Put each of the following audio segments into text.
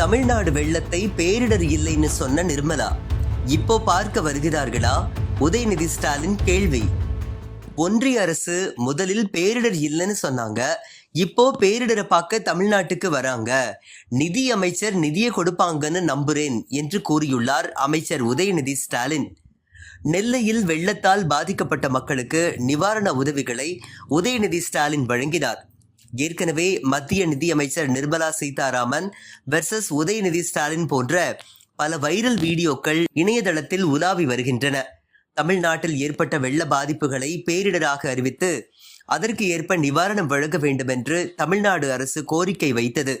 தமிழ்நாடு வெள்ளத்தை பேரிடர் இல்லைன்னு சொன்ன நிர்மலா. இப்போ பார்க்க வருகிறார்களா? உதயநிதி ஸ்டாலின் கேள்வி. ஒன்றிய அரசு முதலில் பேரிடர் இல்லைன்னு சொன்னாங்க. இப்போ பேரிடரை பார்க்க தமிழ்நாட்டுக்கு வராங்க. நிதி அமைச்சர் நிதியை கொடுப்பாங்கன்னு நம்புறேன் என்று கூறியுள்ளார் அமைச்சர் உதயநிதி ஸ்டாலின். நெல்லையில் வெள்ளத்தால் பாதிக்கப்பட்ட மக்களுக்கு நிவாரண உதவிகளை உதயநிதி ஸ்டாலின் வழங்கினார். ஏற்கனவே மத்திய நிதியமைச்சர் நிர்மலா சீதாராமன் வெர்சஸ் உதயநிதி ஸ்டாலின் போன்ற பல வைரல் வீடியோக்கள் இணையதளத்தில் உலாவி வருகின்றன. தமிழ்நாட்டில் ஏற்பட்ட வெள்ள பாதிப்புகளை பேரிடராக அறிவித்து அதற்கு ஏற்ப நிவாரணம் வழங்க வேண்டும் என்று தமிழ்நாடு அரசு கோரிக்கை வைத்தது.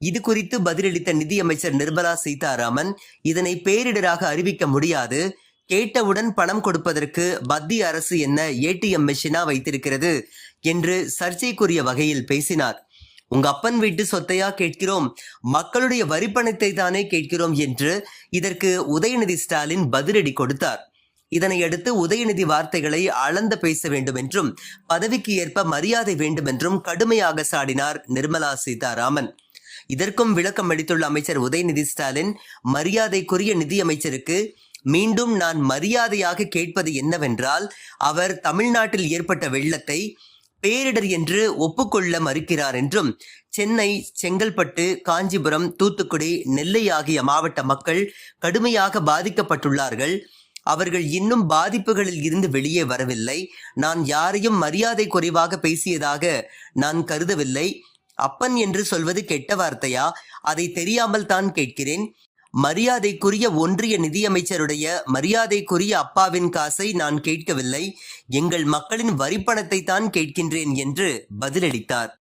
இது குறித்து பதிலளித்த நிதியமைச்சர் நிர்மலா சீதாராமன் இதனை பேரிடராக அறிவிக்க முடியாது கேட்டவுடன் பணம் கொடுப்பதற்கு மத்திய அரசு என்ன ஏடிஎம் மிஷினா வைத்திருக்கிறது என்று சர்ச்சைக்குரிய வகையில் பேசினார். உங்க அப்பன் வீட்டு சொத்தையா கேட்கிறோம்? மக்களுடைய வரிப்பணத்தை தானே கேட்கிறோம் என்று இதற்கு உதயநிதி ஸ்டாலின் பதிலடி கொடுத்தார். இதனையடுத்து உதயநிதி வார்த்தைகளை அளந்து பேச வேண்டும் என்றும் பதவிக்கு ஏற்ப மரியாதை வேண்டும் என்றும் கடுமையாக சாடினார் நிர்மலா சீதாராமன். இதற்கும் விளக்கம் அளித்துள்ள அமைச்சர் உதயநிதி ஸ்டாலின் மரியாதைக்குரிய நிதியமைச்சருக்கு மீண்டும் நான் மரியாதையாக கேட்பது என்னவென்றால் அவர் தமிழ்நாட்டில் ஏற்பட்ட வெள்ளத்தை பேரிடர் என்று ஒப்புக்கொள்ள மறுக்கிறார் என்றும் சென்னை செங்கல்பட்டு காஞ்சிபுரம் தூத்துக்குடி நெல்லை ஆகிய மாவட்ட மக்கள் கடுமையாக பாதிக்கப்பட்டுள்ளார்கள். அவர்கள் இன்னும் பாதிப்புகளில் இருந்து வெளியே வரவில்லை. நான் யாரையும் மரியாதை குறைவாக பேசியதாக நான் கருதவில்லை. அப்பன் என்று சொல்வது கெட்ட வார்த்தையா? அதை தெரியாமல் தான் கேட்கிறேன். மரியாதைக்குரிய ஒன்றிய நிதியமைச்சருடைய மரியாதைக்குரிய அப்பாவின் காசை நான் கேட்கவில்லை. எங்கள் மக்களின் வரிப்பணத்தை தான் கேட்கின்றேன் என்று பதிலளித்தார்.